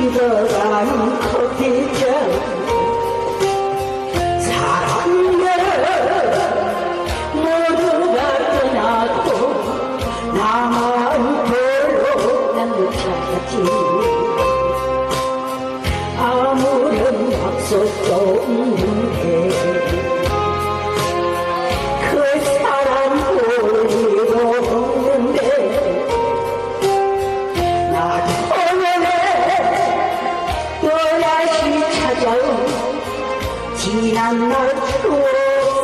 시들한 커피잔 사랑 지난 날 추억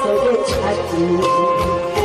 속에 찾은